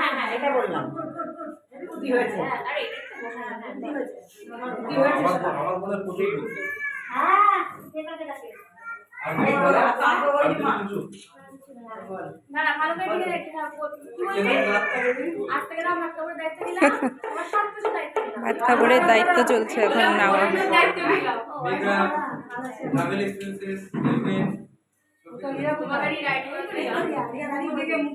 হ্যাঁ হ্যাঁ এটা বললাম হয়েছে হ্যাঁ, হ্যাঁ। আমার মনে হয়। হ্যাঁ, না। না ভালো করে আজ থেকে আমার দায়িত্ব দিলাম তোমার সব কিছু দায়িত্ব ভাত খাবারের দায়িত্ব চলছে এখন নাও। দায়িত্ব দিলাম মেঘা, travel expenses, payment, তোমাদেরই রাইট করে দিলাম ওদিকে মুখ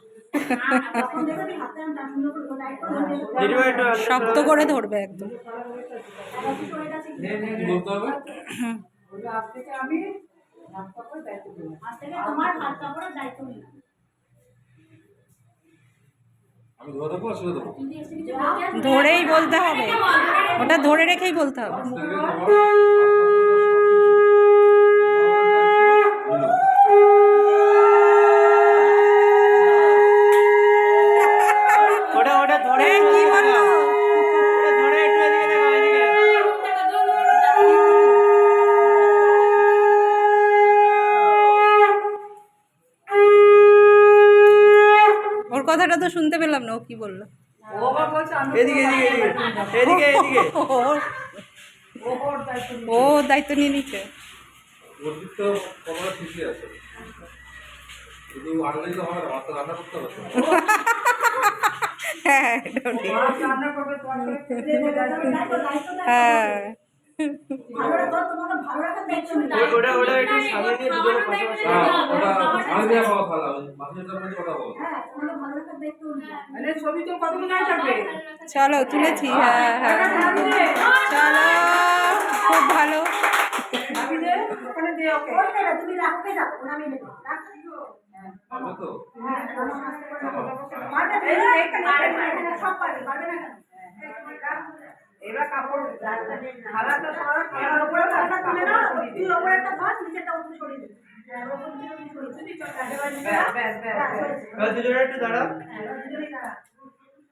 শক্ত করে ধরবে একদম। ধরেই বলতে হবে। ওটা ধরে রেখেই বলতে হবে আজ থেকে তোমার ওটা ওটা ধরে এ, কি বলল ওটা ধরে একটু এদিকে দেখো এদিকে ওর কথাটা তো শুনতে পেলাম না ও কি বলল? ও আবার বলছে আমি এদিকে এদিকে এদিকে এদিকে এদিকে ওর ও ওর দায়িত্ব নিয়ে নিচ্ছে। হ্যাঁ। হ্যাঁ ওটা- ওটা ওটা একটু সামনে দিয়ে দুজনে পাশাপাশি হ্যাঁ, ওটা আমি দেওয়া খাওয়া ভালো মাছের চাপড়ে কথা বলো। মানে ছবি তো দাঁড়িয়ে থাকবে? চলো তুলেছি হ্যাঁ হ্যাঁ। চলো খুব ভালো। ওখানে দিয়ে ওকে। তো। এখানে এবার কাপড় খালাটা সবার খালার উপরে কাপড় তুলে নাও তুই উপরে একটা ধর সরিয়ে দে ব্যাস ব্যাস ব্যাস এবার দুজনে একটু দাঁড়াও।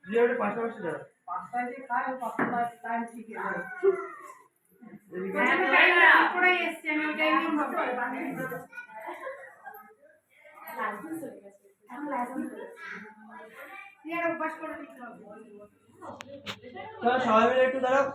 দুজনে একটু পাশাপাশি দাঁড়াও। পাঁচটায় যে খায় ও টাইম ঠিকই আছে সবাই মিলে একটু দাঁড়াও।